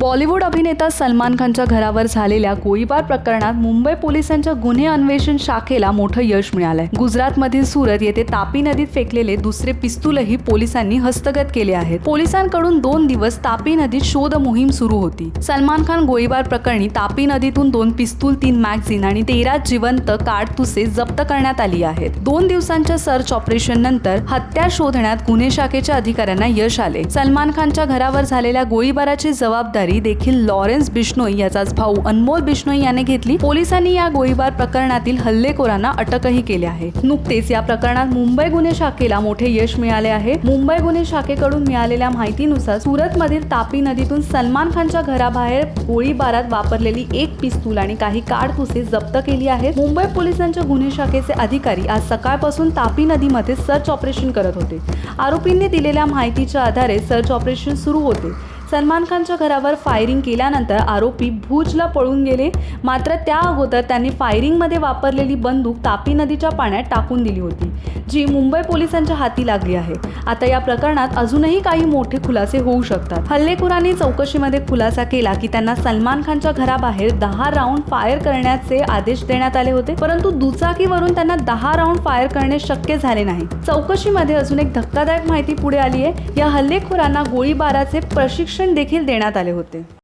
बॉलिवूड अभिनेता सलमान खानच्या घरावर झालेल्या गोळीबार प्रकरणात मुंबई पोलिसांच्या गुन्हे अन्वेषण शाखेला मोठं यश मिळालंय. गुजरातमधील सुरत येथे तापी नदीत फेकलेले दुसरे पिस्तूलही पोलिसांनी हस्तगत केले आहेत. पोलिसांकडून दोन दिवस तापी नदीत शोध मोहीम सुरू होती. सलमान खान गोळीबार प्रकरणी तापी नदीतून दोन पिस्तूल तीन मॅगझिन आणि तेरा जिवंत काडतुसे जप्त करण्यात आली आहेत. दोन दिवसांच्या सर्च ऑपरेशन नंतर हत्या शोधण्यात गुन्हे शाखेच्या अधिकाऱ्यांना यश आले. सलमान खानच्या घरावर झालेल्या गोळीबाराची जबाबदारी देखील लॉरेन्स बिश्नोई याचाच भाऊ अनमोल बिश्नोई याने घेतली. पोलिसांनी या गोळीबार प्रकरणातील हल्लेखोरांना अटकही केली आहे. नुकतेच या प्रकरणात मुंबई गुन्हे शाखेला मोठे यश मिळाले आहे. मुंबई गुन्हे शाखेकडून मिळालेल्या माहितीनुसार सुरतमधील तापी नदीतून सलमान खानच्या घराबाहेर गोळीबारात वापरलेली एक पिस्तूल आणि काही काडतुसे जप्त केली आहेत. मुंबई पोलिसांच्या गुन्हे शाखेचे अधिकारी आज सकाळपासून तापी नदीमध्ये सर्च ऑपरेशन करत होते. आरोपींनी दिलेल्या माहितीच्या आधारे सर्च ऑपरेशन सुरू होते. सलमान खानच्या घरावर फायरिंग केल्यानंतर आरोपी भुजला पळून गेले. मात्र त्या अगोदर त्यांनी फायरिंगमध्ये वापरलेली बंदूक तापी नदीच्या पाण्यात टाकून दिली होती जी मुंबई पोलिसांच्या हाती लागली आहे. आता या प्रकरणात अजूनही काही मोठे खुलासे होऊ शकतात. हल्लेखोरांनी चौकशीमध्ये खुलासा केला की त्यांना सलमान खानच्या घराबाहेर दहा राऊंड फायर करण्याचे आदेश देण्यात आले होते परंतु दुचाकीवरून त्यांना दहा राऊंड फायर करणे शक्य झाले नाही. चौकशीमध्ये अजून एक धक्कादायक माहिती पुढे आली आहे या हल्लेखोरांना गोळीबाराचे प्रशिक्षण प्रशिक्षण देखील देण्यात आले होते.